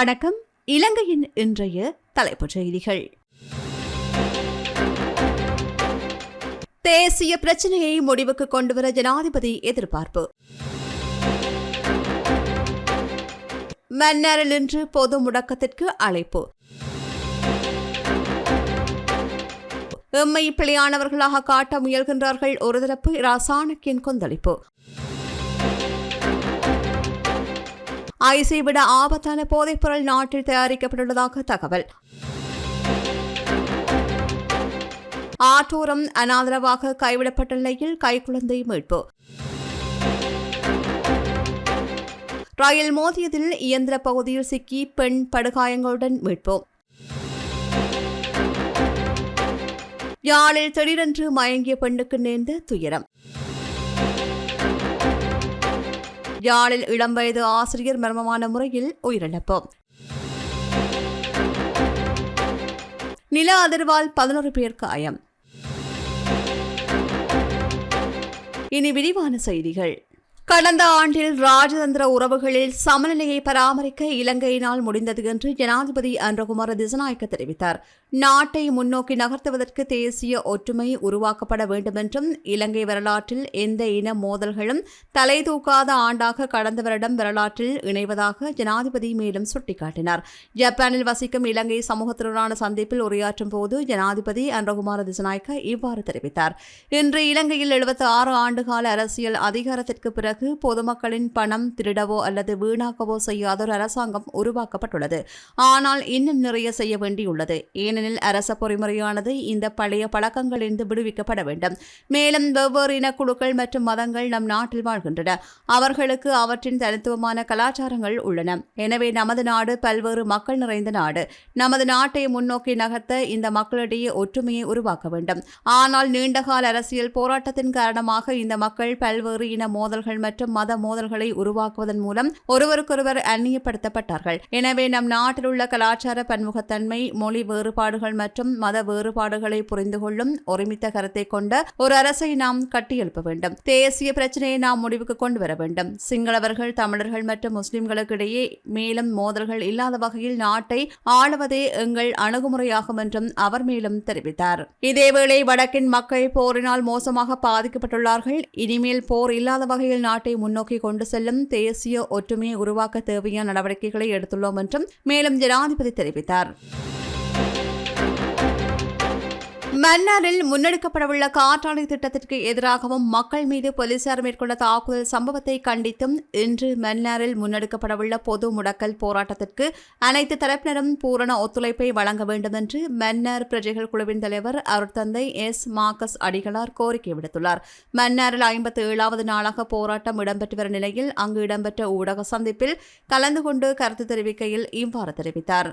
வணக்கம். இலங்கையின் இன்றைய தலைப்புச் செய்திகள். தேசிய பிரச்சினையை முடிவுக்கு கொண்டுவர ஜனாதிபதி எதிர்பார்ப்பு. மன்னரில் இன்று பொது முடக்கத்திற்கு அழைப்பு. எம்மை பிழையானவர்களாக காட்ட முயல்கின்றார்கள் ஒரு தரப்பு ராசாணக்கின் கொந்தளிப்பு. ஐசை விட ஆபத்தான போதைப்பொருள் நாட்டில் தயாரிக்கப்பட்டுள்ளதாக தகவல். ஆற்றோரம் அனாதரவாக கைவிடப்பட்ட நிலையில் கைக்குழந்தை மீட்பு. ரயில் மோதியதில் இயந்திர பகுதியில் சிக்கி பெண் படுகாயங்களுடன் மீட்பு. யாழில் திடீரென்று மயங்கிய பெண்ணுக்கு நேர்ந்த துயரம். யாழில் இளம் வயது ஆசிரியர் மர்மமான முறையில் உயிரிழப்பு. நில அதிர்வால் பதினோரு பேர் காயம். இனி விரிவான செய்திகள். கடந்த ஆண்டில் ராஜதந்திர உறவுகளில் சமநிலையை பராமரிக்க இலங்கையினால் முடிந்தது என்று ஜனாதிபதி அன்றகுமார திசநாயக்க தெரிவித்தார். நாட்டை முன்னோக்கி நகர்த்துவதற்கு தேசிய ஒற்றுமை உருவாக்கப்பட வேண்டுமென்றும் இலங்கை வரலாற்றில் எந்த இன மோதல்களும் தலை தூக்காத ஆண்டாக கடந்த வருடம் வரலாற்றில் இணைவதாக ஜனாதிபதி மேலும் சுட்டிக்காட்டினார். ஜப்பானில் வசிக்கும் இலங்கை சமூகத்தினரான சந்திப்பில் உரையாற்றும் போது ஜனாதிபதி அன்றகுமார திசநாயக்க இவ்வாறு தெரிவித்தார். இன்று இலங்கையில் எழுபத்தி ஆறு ஆண்டுகால அரசியல் அதிகாரத்திற்கு பிறகு பொதுமக்களின் பணம் திருடவோ அல்லது வீணாக்கவோ செய்யாத ஒரு அரசாங்கம் உருவாக்கப்பட்டுள்ளது. ஆனால் இன்னும் நிறைய செய்ய வேண்டியுள்ளது. ஏனெனில் அரச பொறிமுறையானது இந்த பழைய பழக்கங்களிலிருந்து விடுவிக்கப்பட வேண்டும். மேலும் வெவ்வேறு இனக்குழுக்கள் மற்றும் மதங்கள் நம் நாட்டில் வாழ்கின்றன. அவர்களுக்கு அவற்றின் தனித்துவமான கலாச்சாரங்கள் உள்ளன. எனவே நமது நாடு பல்வேறு மக்கள் நிறைந்த நாடு. நமது நாட்டை முன்னோக்கி நகர்த்த இந்த மக்களிடையே ஒற்றுமையை உருவாக்க வேண்டும். ஆனால் நீண்டகால அரசியல் போராட்டத்தின் காரணமாக இந்த மக்கள் பல்வேறு இன மோதல்கள் மற்றும் மத மோதல்களை உருவாக்குவதன் மூலம் ஒருவருக்கொருவர் அந்நியப்படுத்தப்பட்டார்கள். எனவே நம் நாட்டில் உள்ள கலாச்சார பன்முகத்தன்மை மொழி வேறுபாடு வேறுபாடுகள் மற்றும் மத வேறுபாடுகளை புரிந்து கொள்ளும் ஒருமித்த கருத்தை கொண்ட ஒரு அரசை நாம் கட்டியெழுப்ப வேண்டும். தேசிய பிரச்சனையை நாம் முடிவுக்கு கொண்டு வர வேண்டும். சிங்களவர்கள் தமிழர்கள் மற்றும் முஸ்லிம்களுக்கு இடையே மேலும் மோதல்கள் இல்லாத வகையில் நாட்டை ஆளுவதே எங்கள் அணுகுமுறையாகும் என்றும் அவர் மேலும் தெரிவித்தார். இதேவேளை வடக்கின் மக்கள் போரினால் மோசமாக பாதிக்கப்பட்டுள்ளார்கள். இனிமேல் போர் இல்லாத வகையில் நாட்டை முன்னோக்கி கொண்டு செல்லும் தேசிய ஒற்றுமையை உருவாக்க தேவையான நடவடிக்கைகளை எடுத்துள்ளோம் என்றும் மேலும் ஜனாதிபதி தெரிவித்தார். மன்னாரில் முன்னெடுக்கப்படவுள்ள காற்றாலை திட்டத்திற்கு எதிராகவும் மக்கள் மீது போலீசார் மேற்கொண்ட தாக்குதல் சம்பவத்தை கண்டித்தும் இன்று மன்னாரில் முன்னெடுக்கப்படவுள்ள பொது முடக்கல் போராட்டத்திற்கு அனைத்து தரப்பினரும் பூரண ஒத்துழைப்பை வழங்க வேண்டும் என்று மன்னார் பிரஜைகள் குழுவின் தலைவர் அருட்தந்தை எஸ். மார்க்கஸ் அடிகளார் கோரிக்கை விடுத்துள்ளார். மன்னாரில் ஐம்பத்தி ஏழாவது நாளாக போராட்டம் இடம்பெற்று வரும் நிலையில் அங்கு இடம்பெற்ற ஊடக சந்திப்பில் கலந்து கொண்டு கருத்து தெரிவிக்கையில் இவ்வாறு தெரிவித்தார்.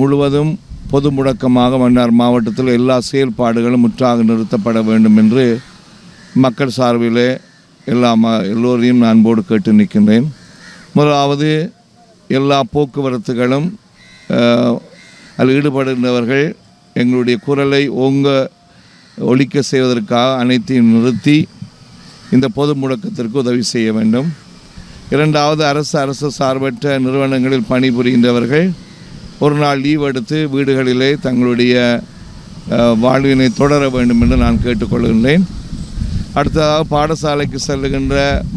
முழுவதும் பொது முடக்கமாக மன்னார் மாவட்டத்தில் எல்லா செயல்பாடுகளும் முற்றாக நிறுத்தப்பட வேண்டும் என்று மக்கள் சார்பிலே எல்லா ம எல்லோரையும் நான் அன்போடு கேட்டு நிற்கின்றேன். முதலாவது எல்லா போக்குவரத்துகளும் அதில் ஈடுபடுகின்றவர்கள் எங்களுடைய குரலை ஓங்க ஒழிக்க செய்வதற்காக அனைத்தையும் நிறுத்தி இந்த பொது முடக்கத்திற்கு உதவி செய்ய வேண்டும். இரண்டாவது அரசு அரசு சார்பற்ற நிறுவனங்களில் பணிபுரிகின்றவர்கள் ஒரு நாள் லீவ் எடுத்து வீடுகளிலே தங்களுடைய வாழ்வினை தொடர வேண்டும் என்று நான் கேட்டுக்கொள்கின்றேன். அடுத்ததாக பாடசாலைக்கு செல்லுகின்ற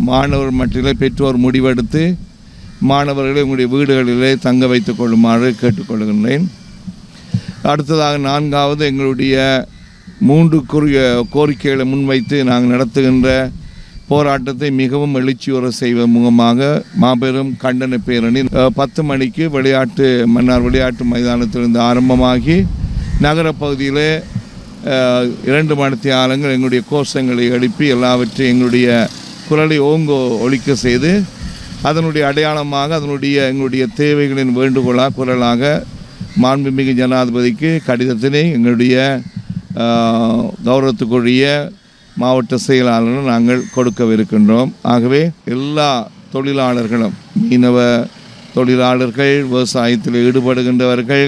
மாணவர் மட்டிலே பெற்றோர் முடிவெடுத்து மாணவர்களை உங்களுடைய வீடுகளிலே தங்க வைத்துக் கொள்ளுமாறு கேட்டுக்கொள்கின்றேன். அடுத்ததாக நான்காவது எங்களுடைய மூன்று கோரிக்கைகளை முன்வைத்து நாங்கள் நடத்துகின்ற போராட்டத்தை மிகவும் எழுச்சியுற செய்வதன் முகமாக மாபெரும் கண்டன பேரணி பத்து மணிக்கு விளையாட்டு மன்னார் விளையாட்டு மைதானத்திலிருந்து ஆரம்பமாகி நகரப் இரண்டு அஹ், இரண்டு எங்களுடைய கோஷங்களை எழுப்பி எல்லாவற்றையும் எங்களுடைய குரலை ஓங்க ஒழிக்க செய்து அதனுடைய அடையாளமாக அதனுடைய எங்களுடைய தேவைகளின் வேண்டுகோளாக குரலாக மாண்புமிகு ஜனாதிபதிக்கு கடிதத்தினை எங்களுடைய கௌரவத்துக்குரிய மாவட்ட செயலாளரும் நாங்கள் கொடுக்கவிருக்கின்றோம். ஆகவே எல்லா தொழிலாளர்களும் மீனவ தொழிலாளர்கள் விவசாயத்தில் ஈடுபடுகின்றவர்கள்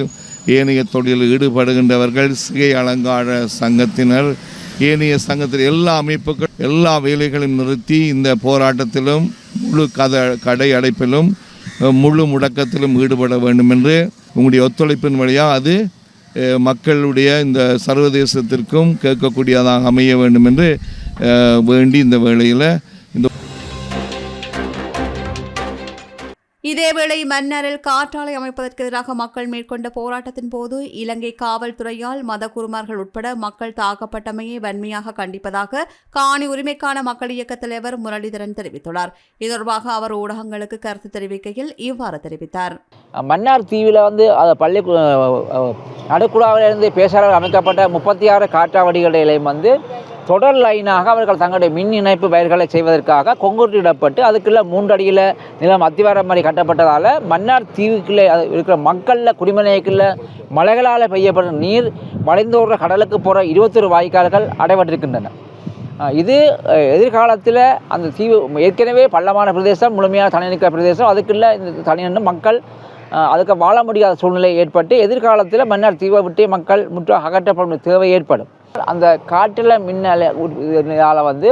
ஏனைய தொழிலில் ஈடுபடுகின்றவர்கள் சிகை அலங்கார சங்கத்தினர் ஏனைய சங்கத்தில் எல்லா அமைப்புகள் எல்லா வேலைகளையும் நிறுத்தி இந்த போராட்டத்திலும் முழு கத கடை அடைப்பிலும் முழு முடக்கத்திலும் ஈடுபட வேண்டும் என்று உங்களுடைய ஒத்துழைப்பின் வழியாக அது மக்களுடைய இந்த சர்வதேசத்திற்கும் கேட்கக்கூடியதாக அமைய வேண்டும் என்று வேண்டி இந்த வேளையில் இதேவேளை மன்னரில் காற்றாலை அமைப்பதற்கு எதிராக மக்கள் மேற்கொண்ட போராட்டத்தின் போது இலங்கை காவல்துறையால் மத குருமார்கள் உட்பட மக்கள் தாக்கப்பட்டமையை வன்மையாக கண்டிப்பதாக காணி உரிமைக்கான மக்கள் இயக்க தலைவர் முரளிதரன் தெரிவித்துள்ளார். இது தொடர்பாக அவர் ஊடகங்களுக்கு கருத்து தெரிவிக்கையில் இவ்வாறு தெரிவித்தார். மன்னார் தீவில் வந்து பள்ளி நடுக்குழாவிலிருந்து பேசாளர் அமைக்கப்பட்ட முப்பத்தி ஆறு காற்றாவடிகளிலையும் வந்து தொடர் லைனாக அவர்கள் தங்களுடைய மின் இணைப்பு பயிர்களை செய்வதற்காக கொங்குட்டிடப்பட்டு அதுக்குள்ள மூன்றடியில் நிலம் அத்திவாரம் மாதிரி கட்டப்பட்டதால் மன்னார் தீவுக்குள்ளே அது இருக்கிற மக்களில் குடிமனைக்குள்ள மலைகளால் பெய்யப்படும் நீர் வளைந்தோடுற கடலுக்கு போகிற இருபத்தொரு வாய்க்கால்கள் அடைபட்டிருக்கின்றன. இது எதிர்காலத்தில் அந்த தீவு ஏற்கனவே பள்ளமான பிரதேசம் முழுமையாக தனிநீக்க பிரதேசம் அதுக்குள்ள இந்த தனிநின்று மக்கள் அதுக்கு வாழ முடியாத சூழ்நிலை ஏற்பட்டு எதிர்காலத்தில் மன்னர் தீவை விட்டு மக்கள் முற்றாக அகற்றப்படும் தேவை ஏற்படும். அந்த காற்றில் மின்னால வந்து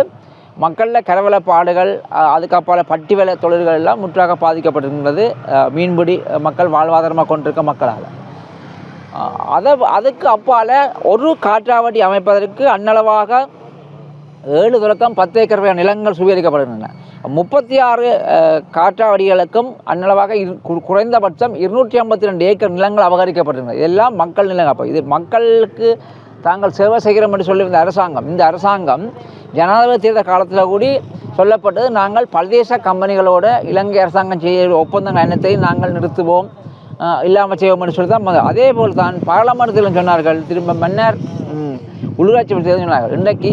மக்களில் கரவலப்பாடுகள் பாடுகள் அதுக்கப்பால பட்டி வேலை தொழில்கள் எல்லாம் முற்றாக பாதிக்கப்பட்டிருக்கின்றது அஹ், மீன்பிடி மக்கள் வாழ்வாதாரமாக கொண்டிருக்க மக்களால். அதை அதுக்கு அப்பால் ஒரு காற்றாவடி அமைப்பதற்கு அன்னளவாக ஏழு தொடக்கம் பத்து ஏக்கர் நிலங்கள் சுவீகரிக்கப்படுகின்றன முப்பத்தி ஆறு காற்றாவடிகளுக்கும் அன்னளவாக இரு- குறைந்தபட்சம் இருநூற்றி ஐம்பத்தி ரெண்டு ஏக்கர் நிலங்கள் அபகரிக்கப்படுகின்றன இதெல்லாம் மக்கள் நிலங்கள். அப்போ இது மக்களுக்கு தாங்கள் சேவை செய்கிறோம் என்று சொல்லியிருந்த அரசாங்கம் இந்த அரசாங்கம் ஜனாதிபதி தேர்தல் காலத்தில் கூடி சொல்லப்பட்டது நாங்கள் பல்தேச கம்பெனிகளோட இலங்கை அரசாங்கம் செய்ய ஒப்பந்தங்கள் அனைத்தையும் நாங்கள் நிறுத்துவோம் இல்லாமல் செய்வோம் சொல்லி தான் அதே போல் தான் பாராளுமன்றத்திலும் சொன்னார்கள் திரும்ப மன்னர் உள்ளூராட்சி சொன்னார்கள். இன்றைக்கு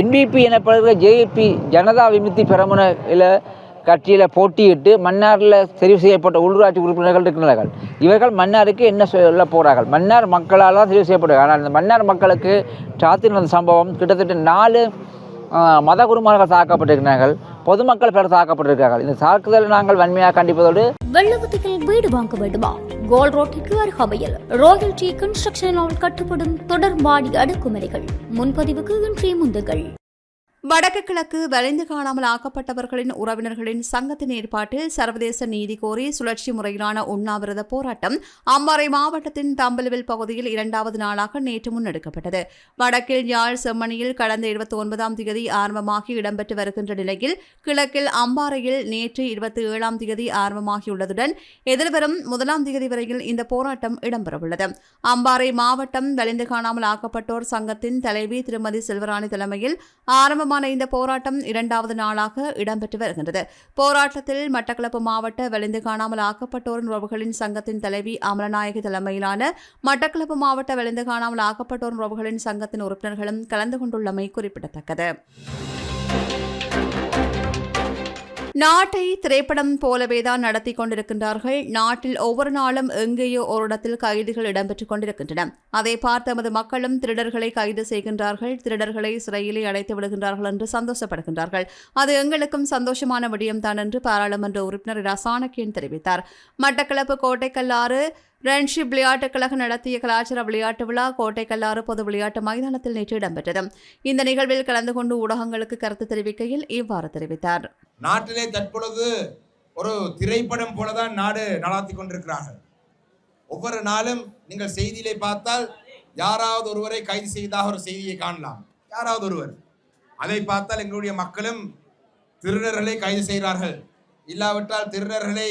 என்பிபி எனப்படுகிற ஜேபி ஜனதா விமுக்தி பெரமுன கட்சியில் போட்டியிட்டு மன்னாரில் தெரிவு செய்யப்பட்ட உள்ளூராட்சி உறுப்பினர்கள் இருக்கிறார்கள். இவர்கள் மன்னாருக்கு என்ன சொல்ல போகிறார்கள் மன்னார் மக்களால் தான் தெரிவு செய்யப்படுகிறார்கள் ஆனால் இந்த மன்னார் மக்களுக்கு சாத்தின சம்பவம் கிட்டத்தட்ட நாலு மத குருமார்கள் தாக்கப்பட்டிருக்கிறார்கள் பொதுமக்கள் பெற தாக்கப்பட்டிருக்கிறார்கள் இந்த தாக்குதலை நாங்கள் வன்மையாக கண்டிப்பதோடு வெள்ளவத்தையில் வீடு வாங்க வேண்டுமா? கோல் ரோட்டிற்கு அருகாமையில் ராயல் டி கன்ஸ்ட்ரக்ஷனால் கட்டுப்படும் தொடர் மாடி அடுக்குமுறைகள் முன்பதிவுக்கு இன்றைய முந்துகள். வடக்கு கிழக்கு வளைந்து காணாமல் ஆக்கப்பட்டவர்களின் உறவினர்களின் சங்கத்தின் ஏற்பாட்டில் சர்வதேச நீதி கோரி சுழற்சி முறையிலான உண்ணாவிரத போராட்டம் அம்பாறை மாவட்டத்தின் தம்பலவில் பகுதியில் இரண்டாவது நாளாக நேற்று முன்னெடுக்கப்பட்டது. வடக்கில் யாழ் செம்மணியில் கடந்த இருபத்தி ஒன்பதாம் தேதி ஆரம்பமாகி இடம்பெற்று வருகின்ற நிலையில் கிழக்கில் அம்பாறையில் நேற்று இருபத்தி ஏழாம் தேதி ஆரம்பமாகியுள்ளதுடன் எதிர்வரும் முதலாம் தேதி வரையில் இந்த போராட்டம் இடம்பெறவுள்ளது. அம்பாறை மாவட்டம் வலிந்து காணாமல் ஆக்கப்பட்டோர் சங்கத்தின் தலைவி திருமதி செல்வராணி தலைமையில் ஆரம்பமான இந்த போராட்டம் இரண்டாவது நாளாக இடம்பெற்று வருகின்றது. போராட்டத்தில் மட்டக்களப்பு மாவட்ட வலிந்து காணாமல் ஆக்கப்பட்டோரின் உறவுகளின் சங்கத்தின் தலைவி அமலநாயகி தலைமையிலான மட்டக்களப்பு மாவட்ட வலிந்து காணாமல் ஆக்கப்பட்டோரின் உறவுகளின் சங்கத்தின் உறுப்பினர்களும் கலந்து கொண்டுள்ளமை குறிப்பிடத்தக்கது. நாட்டை திரைப்படம் போலவே தான் நடத்தி கொண்டிருக்கின்றார்கள். நாட்டில் ஒவ்வொரு நாளும் எங்கேயோ ஒரு இடத்தில் கைதுகள் இடம்பெற்றுக் கொண்டிருக்கின்றன. அதை பார்த்து நமது மக்களும் திருடர்களை கைது செய்கின்றார்கள். திருடர்களை சிறையிலே அடைத்து விடுகின்றார்கள் என்று சந்தோஷப்படுகின்றார்கள். அது எங்களுக்கும் சந்தோஷமான விடயம்தான் என்று பாராளுமன்ற உறுப்பினர் இரா தெரிவித்தார். மட்டக்களப்பு கோட்டைக்கல்லாறு ஃப்ரெண்ட்ஷிப் விளையாட்டுக் கழகம் நடத்திய கலாச்சார விளையாட்டு விழா கோட்டை கல்லாறு பொது விளையாட்டு மைதானத்தில் நேற்று இடம்பெற்றது. இந்த நிகழ்வில் கலந்து கொண்டு ஊடகங்களுக்கு கருத்து தெரிவிக்கையில் இவ்வாறு தெரிவித்தார். நாட்டிலே தற்பொழுது ஒரு திரைப்படம் போலதான் நாடு நடாத்தி கொண்டிருக்கிறார்கள். ஒவ்வொரு நாளும் நீங்கள் செய்தியிலே பார்த்தால் யாராவது ஒருவரை கைது செய்தாக ஒரு செய்தியை காணலாம். யாராவது ஒருவர். அதை பார்த்தால் எங்களுடைய மக்களும் திருடர்களை கைது செய்கிறார்கள். இல்லாவிட்டால் திருடர்களை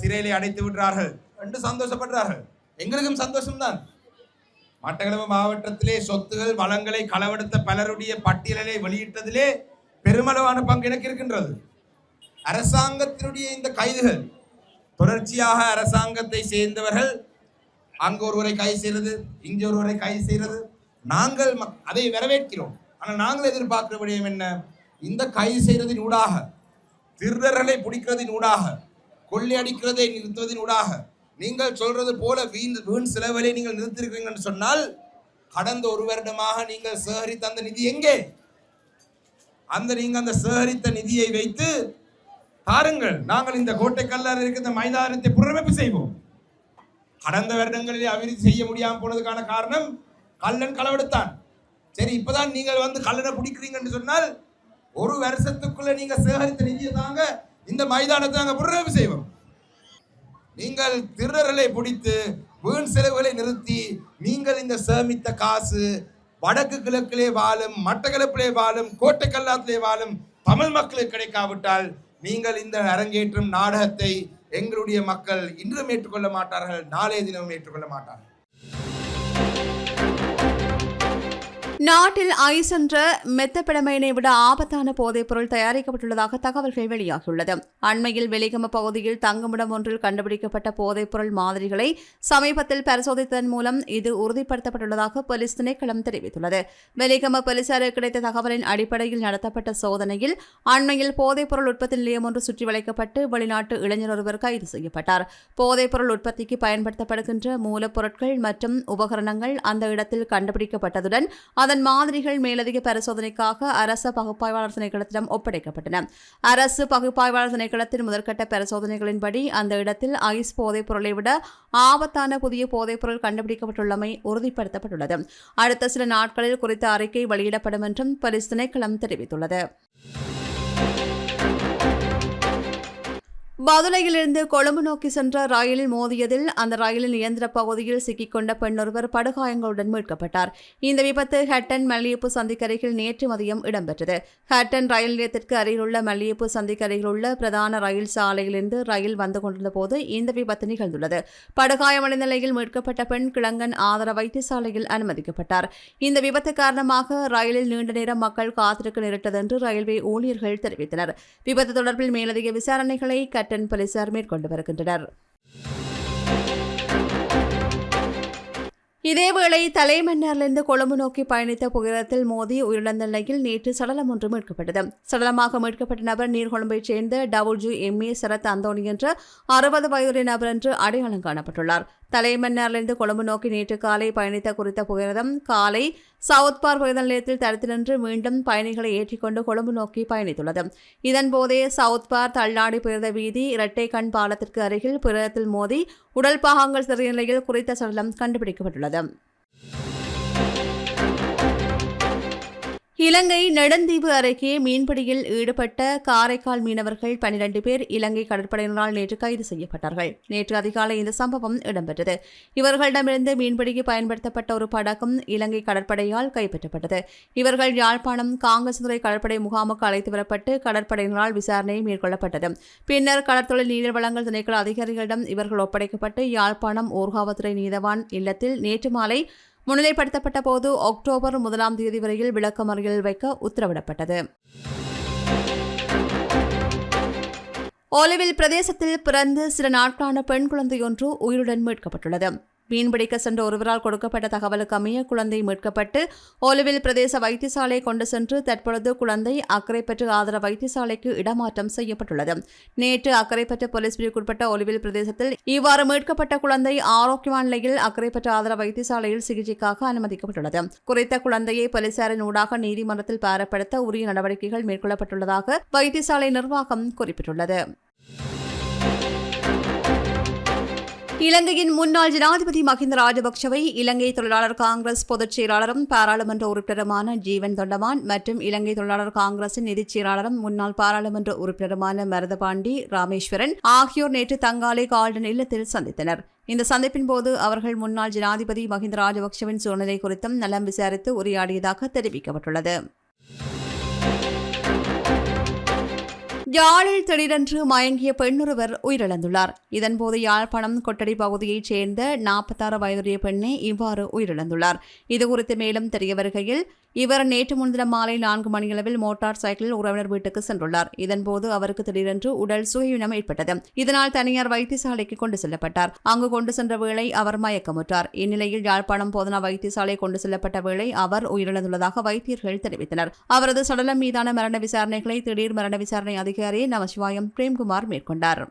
சிறையிலே அடைத்து விடுறார்கள் என்று சந்தோஷப்படுறார்கள். எங்களுக்கும் சந்தோஷம்தான். மட்டக்களப்பு மாவட்டத்திலே சொத்துகள் வளங்களை களவெடுத்த பலருடைய பட்டியலை வெளியிட்டதிலே பெருமளவான பங்கு எனக்கு இருக்கின்றது. அரசாங்கத்தினுடைய இந்த கைதுகள் தொடர்ச்சியாக அரசாங்கத்தை சேர்ந்தவர்கள் அங்கு ஒருவரை கைது செய்கிறது இங்கே ஒருவரை கைது செய்கிறது நாங்கள் அதை வரவேற்கிறோம். ஆனால் நாங்கள் எதிர்பார்க்கிற விடயம் என்ன? இந்த கைது செய்கிறதின் ஊடாக திருடர்களை பிடிக்கிறதின் ஊடாக கொள்ளையடிக்கிறதை நிறுத்துவதின் ஊடாக நீங்கள் சொல்றது போல வீண் வீண் செலவுகளை நீங்கள் நிறுத்திருக்கிறீங்கன்னு சொன்னால் கடந்த ஒரு வருடமாக நீங்கள் சேகரித்த அந்த நிதி எங்கே? அந்த நீங்க அந்த சேகரித்த நிதியை வைத்து பாருங்கள் நாங்கள் இந்த கோட்டை கல்லார் இருக்கிற இந்த மைதானத்தை புனரமைப்பு செய்வோம். கடந்த வருடங்களிலே அபிவிருத்தி செய்ய முடியாமல் போனதுக்கான காரணம் கல்லன் களவெடுத்தான். சரி இப்பதான் நீங்கள் வந்து கல்லனை பிடிக்கிறீங்கன்னு சொன்னால் ஒரு வருஷத்துக்குள்ள நீங்க சேகரித்த நிதியை தாங்க இந்த மைதானத்தை நாங்கள் புனரமைப்பு செய்வோம். நீங்கள் திருடர்களை பிடித்து வீண் செலவுகளை நிறுத்தி நீங்கள் இந்த சேமித்த காசு வடக்கு கிழக்கிலே வாழும் மட்டக்களப்பிலே வாழும் கோட்டைக்கல்லாத்திலே வாழும் தமிழ் மக்களுக்கு கிடைக்காவிட்டால் நீங்கள் இந்த அரங்கேற்றும் நாடகத்தை எங்களுடைய மக்கள் இன்றும் ஏற்றுக்கொள்ள மாட்டார்கள் நாளைய தினமும் ஏற்றுக்கொள்ள மாட்டார்கள். நாட்டில் ஐஸ் என்ற மெத்தப்பிடமையினை விட ஆபத்தான போதைப் பொருள் தயாரிக்கப்பட்டுள்ளதாக தகவல்கள் வெளியாகியுள்ளது. அண்மையில் வெலிகம பகுதியில் தங்குமிடம் ஒன்றில் கண்டுபிடிக்கப்பட்ட போதைப் பொருள் மாதிரிகளை சமீபத்தில் பரிசோதித்ததன் மூலம் இது உறுதிப்படுத்தப்பட்டுள்ளதாக போலீஸ் திணைக்களம் தெரிவித்துள்ளது. வெலிகம போலீசாருக்கு கிடைத்த தகவலின் அடிப்படையில் நடத்தப்பட்ட சோதனையில் அண்மையில் போதைப் பொருள் உற்பத்தி நிலையம் ஒன்று சுற்றி வளைக்கப்பட்டு வெளிநாட்டு இளைஞர் ஒருவர் கைது செய்யப்பட்டார். போதைப் பொருள் உற்பத்திக்கு பயன்படுத்தப்படுகின்ற மூலப்பொருட்கள் மற்றும் உபகரணங்கள் அந்த இடத்தில் கண்டுபிடிக்கப்பட்டதுடன் அதன் அதன் மாதிரிகள் மேலதிக பரிசோதனைக்காக அரச பகுப்பாய்வாளர் திணைக்களத்திடம் ஒப்படைக்கப்பட்டன. அரசு பகுப்பாய்வாளர் திணைக்களத்தின் முதற்கட்ட பரிசோதனைகளின்படி அந்த இடத்தில் ஐஸ் போதைப் பொருளை விட ஆபத்தான புதிய போதைப் பொருள் கண்டுபிடிக்கப்பட்டுள்ளமை உறுதிப்படுத்தப்பட்டுள்ளது. அடுத்த சில நாட்களில் குறித்த அறிக்கை வெளியிடப்படும் என்றும் பரிசு திணைக்களம் தெரிவித்துள்ளது. பதுளையிலிருந்து கொழும்பு நோக்கி சென்ற ரயிலில் மோதியதில் அந்த ரயிலின் இயந்திர பகுதியில் சிக்கிக்கொண்ட பெண்ணொருவர் படுகாயங்களுடன் மீட்கப்பட்டார். இந்த விபத்து ஹட்டன் மல்லியப்பு சந்திக்கரையில் நேற்று மதியம் இடம்பெற்றது. ஹட்டன் ரயில் நிலையத்திற்கு அருகிலுள்ள மல்லியப்பு சந்திக்கரையில் உள்ள பிரதான ரயில் சாலையிலிருந்து ரயில் வந்து கொண்டிருந்த போது இந்த விபத்து நிகழ்ந்துள்ளது. படுகாயமடைந்த நிலையில் மீட்கப்பட்ட பெண் கிழங்கன் ஆதர வைத்தியசாலையில் அனுமதிக்கப்பட்டார். இந்த விபத்து காரணமாக ரயிலில் நீண்ட நேரம் மக்கள் காத்திருக்க நேரிட்டது என்று ரயில்வே ஊழியர்கள் தெரிவித்தனர். விபத்து தொடர்பில் மேலதிக விசாரணைகளை கட்டன் போலீசார் மேற்கொண்டு வருகின்றனர். இதேவேளை தலைமன்னாரிலிருந்து கொழும்பு நோக்கி பயணித்த புகையிரத்தில் மோதி உயிரிழந்த நிலையில் நேற்று சடலம் ஒன்று மீட்கப்பட்டது. சடலமாக மீட்கப்பட்ட நபர் நீர்கொழும்பைச் சேர்ந்த டபுள்ஜு எம்ஏ சரத் அந்தோணி என்ற அறுபது வயதுடைய நபர் என்று அடையாளம் காணப்பட்டுள்ளார். தலைமன்னாரிலிருந்து கொழும்பு நோக்கி நேற்று காலை பயணித்த குறித்த புகையிரதம் காலை சவுத் பார் புகையிரத நிலையத்தில் தடுத்து நின்று மீண்டும் பயணிகளை ஏற்றிக்கொண்டு கொழும்பு நோக்கி பயணித்துள்ளது. இதன்போதே சவுத் பார் தள்ளாடி புயர்த வீதி இரட்டை கண் பாலத்திற்கு அருகில் புயரத்தில் மோதி உடல் பாகங்கள் சிறிய நிலையில் குறித்த சடலம் கண்டுபிடிக்கப்பட்டுள்ளது. இலங்கை நெடுந்தீவு அருகே மீன்பிடியில் ஈடுபட்ட காரைக்கால் மீனவர்கள் பனிரெண்டு பேர் இலங்கை கடற்படையினரால் நேற்று கைது செய்யப்பட்டார்கள். நேற்று அதிகாலை இந்த சம்பவம் இடம்பெற்றது. இவர்களிடமிருந்து மீன்பிடிக்கு பயன்படுத்தப்பட்ட ஒரு படகும் இலங்கை கடற்படையால் கைப்பற்றப்பட்டது. இவர்கள் யாழ்ப்பாணம் காங்கேசதுறை கடற்படை முகாமுக்கு அழைத்து வரப்பட்டு கடற்படையினரால் விசாரணை மேற்கொள்ளப்பட்டது. பின்னர் கடற்தொழில் நீர் வளங்கள் திணைக்கள அதிகாரிகளிடம் இவர்கள் ஒப்படைக்கப்பட்டு யாழ்ப்பாணம் ஊர்காவத்துறை நீதவான் இல்லத்தில் நேற்று மாலை முன்னிலைப்படுத்தப்பட்ட போது அக்டோபர் முதலாம் தேதி வரையில் விளக்கமறியல் வைக்க உத்தரவிடப்பட்டது. ஒலிவில் பிரதேசத்தில் பிறந்து சில நாட்களான பெண் குழந்தையொன்று உயிருடன் மீட்கப்பட்டுள்ளது. மீன்பிடிக்க சென்ற ஒருவரால் கொடுக்கப்பட்ட தகவலுக்கு அமைய குழந்தை மீட்கப்பட்டு ஒலிவில் பிரதேச வைத்தியசாலை கொண்டு சென்று தற்பொழுது குழந்தை அக்கரைப்பற்று ஆதர வைத்தியசாலைக்கு இடமாற்றம் செய்யப்பட்டுள்ளது. நேற்று அக்கரைப்பற்று போலீஸ் பிரிவுக்குட்பட்ட ஒலிவில் பிரதேசத்தில் இவ்வாறு மீட்கப்பட்ட குழந்தை ஆரோக்கியமான நிலையில் அக்கரைப்பற்று ஆதர வைத்தியசாலையில் சிகிச்சைக்காக அனுமதிக்கப்பட்டுள்ளது. குறித்த குழந்தையை போலீசாரின் ஊடாக நீதிமன்றத்தில் பாரப்படுத்த உரிய நடவடிக்கைகள் மேற்கொள்ளப்பட்டுள்ளதாக வைத்தியசாலை நிர்வாகம் குறிப்பிட்டுள்ளது. இலங்கையின் முன்னாள் ஜனாதிபதி மஹிந்த ராஜபக்சவை இலங்கை தொழிலாளர் காங்கிரஸ் பொதுச் செயலாளரும் பாராளுமன்ற உறுப்பினருமான ஜீவன் தொண்டமான் மற்றும் இலங்கை தொழிலாளர் காங்கிரசின் நிதிச் செயலாளரும் முன்னாள் பாராளுமன்ற உறுப்பினருமான மருதபாண்டி ராமேஸ்வரன் ஆகியோர் நேற்று தங்காலை கால்டன் இல்லத்தில் சந்தித்தனர். இந்த சந்திப்பின் போது அவர்கள் முன்னாள் ஜனாதிபதி மஹிந்த ராஜபக்சவின் சூழ்நிலை குறித்தும் நலம் விசாரித்து உரையாடியதாக தெரிவிக்கப்பட்டுள்ளது. யாழில் திடீரென்று மயங்கிய பெண்ணொருவர் உயிரிழந்துள்ளார். இதன்போது யாழ்ப்பாணம் கொட்டடி பகுதியைச் சேர்ந்த நாற்பத்தாறு வயதுடைய பெண்ணே இவ்வாறு உயிரிழந்துள்ளார். இதுகுறித்து மேலும் தெரிய வருகையில் இவர் நேற்று முன்தினம் மாலை நான்கு மணியளவில் மோட்டார் சைக்கிளில் உறவினர் வீட்டுக்கு சென்றுள்ளார். இதன்போது அவருக்கு திடீரென்று உடல் சுயவினம் ஏற்பட்டது. இதனால் தனியார் வைத்தியசாலைக்கு கொண்டு செல்லப்பட்டார். அங்கு கொண்டு சென்ற வேளை அவர் மயக்கமுற்றார். இந்நிலையில் யாழ்ப்பாணம் போதனா வைத்தியசாலை கொண்டு செல்லப்பட்ட வேளை அவர் உயிரிழந்துள்ளதாக வைத்தியர்கள் தெரிவித்தனர். அவரது சடலம் மீதான மரண விசாரணைகளை திடீர் மரண விசாரணை அதிகாரி நமசிவாயம் பிரேம்குமார் மேற்கொண்டார்.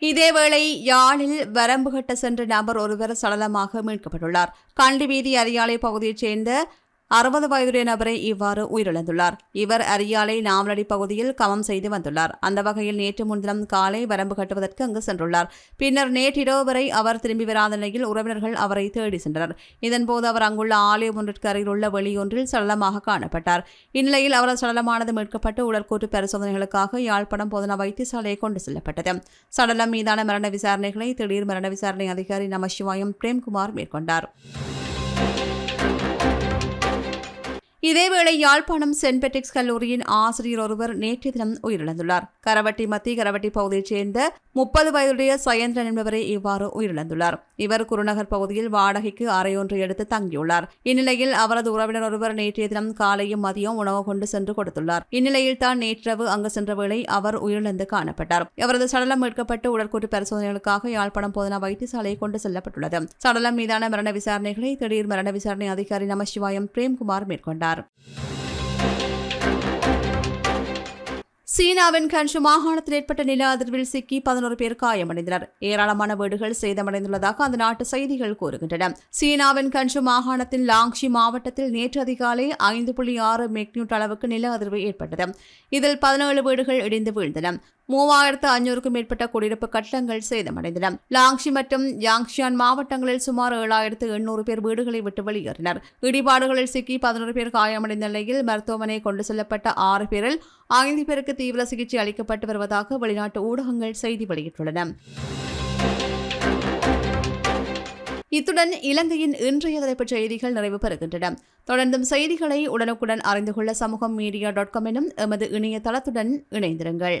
இதேவேளை யாழில் வரம்பு கட்ட சென்ற நபர் ஒருவர் சடலமாக மீட்கப்பட்டுள்ளார். கண்டி வீதி அரியாலை பகுதியைச் சேர்ந்த அறுபது வயதுடைய நபரை இவ்வாறு உயிரிழந்துள்ளார். இவர் அரியாலை நாவலடி பகுதியில் கவம் செய்து வந்துள்ளார். அந்த வகையில் நேற்று முன்தினம் காலை வரம்பு கட்டுவதற்கு அங்கு சென்றுள்ளார். பின்னர் நேற்றிரவு வரை அவர் திரும்பி வராத நிலையில் உறவினர்கள் அவரை தேடி சென்றனர். இதன்போது அவர் அங்குள்ள ஆலயம் ஒன்றிற்கு அருகில் உள்ள வெளியொன்றில் சடலமாக காணப்பட்டார். இந்நிலையில் அவரது சடலமானது மீட்கப்பட்டு உடற்கூற்று பரிசோதனைகளுக்காக யாழ்ப்பாணம் போதனா வைத்தியசாலையை கொண்டு செல்லப்பட்டது. சடலம் மீதான மரண விசாரணைகளை திடீர் மரண விசாரணை அதிகாரி நமசிவாயம் பிரேம்குமார் மேற்கொண்டார். இதேவேளை யாழ்ப்பாணம் சென்ட் பெட்ரிக்ஸ் கல்லூரியின் ஆசிரியர் ஒருவர் நேற்று தினம் உயிரிழந்துள்ளார். கரவட்டி மத்திய கரவட்டி பகுதியைச் சேர்ந்த முப்பது வயதுடைய சயந்திரன் என்பவரை இவ்வாறு உயிரிழந்துள்ளார். இவர் குருநகர் பகுதியில் வாடகைக்கு அறையொன்று எடுத்து தங்கியுள்ளார். இந்நிலையில் அவரது உறவினர் ஒருவர் நேற்றைய தினம் காலையும் மதியம் உணவு கொண்டு சென்று கொடுத்துள்ளார். இந்நிலையில் தான் நேற்றிரவு அங்கு சென்ற வேளை அவர் உயிரிழந்து காணப்பட்டார். அவரது சடலம் மீட்கப்பட்டு உடற்கூட்டு பரிசோதனைகளுக்காக யாழ்ப்பாணம் போதனா வைத்தியசாலையை கொண்டு செல்லப்பட்டுள்ளது. சடலம் மீதான மரண விசாரணைகளை திடீர் மரண விசாரணை அதிகாரி நமசிவாயம் பிரேம்குமார் மேற்கொண்டார். சீனாவின் கன்ஷு மாகாணத்தில் ஏற்பட்ட நில அதிர்வில் சிக்கி பதினோரு பேர் காயமடைந்தனர். ஏராளமான வீடுகள் சேதமடைந்துள்ளதாக அந்த நாட்டு செய்திகள் கூறுகின்றன. சீனாவின் கன்ஷு மாகாணத்தின் லாங்ஷி மாவட்டத்தில் நேற்று அதிகாலை ஐந்து புள்ளி ஆறு மெக்னியூட் அளவுக்கு நில அதிர்வு ஏற்பட்டது. இதில் பதினேழு வீடுகள் இடிந்து வீழ்ந்தன. மூவாயிரத்து ஐநூறுக்கும் மேற்பட்ட குடியிருப்பு கட்டடங்கள் சேதமடைந்தன. லாங்ஷி மற்றும் யாங்ஷியான் மாவட்டங்களில் சுமார் ஏழாயிரத்து எண்ணூறு பேர் வீடுகளை விட்டு வெளியேறினர். இடிபாடுகளில் சிக்கி பதினோரு பேர் காயமடைந்த நிலையில் மருத்துவமனை கொண்டு செல்லப்பட்ட ஆறு பேரில் ஐந்து பேருக்கு தீவிர சிகிச்சை அளிக்கப்பட்டு வருவதாக வெளிநாட்டு ஊடகங்கள் செய்தி வெளியிட்டுள்ளன. இத்துடன் இலங்கையின் இன்றைய தலைப்புச் செய்திகள் நிறைவு பெறுகின்றன. தொடர்ந்தும் செய்திகளை உடனுக்குடன் அறிந்து கொள்ள சமூகம் மீடியா டாட் காம் எனும் எமது இணையதளத்துடன் இணைந்திருங்கள்.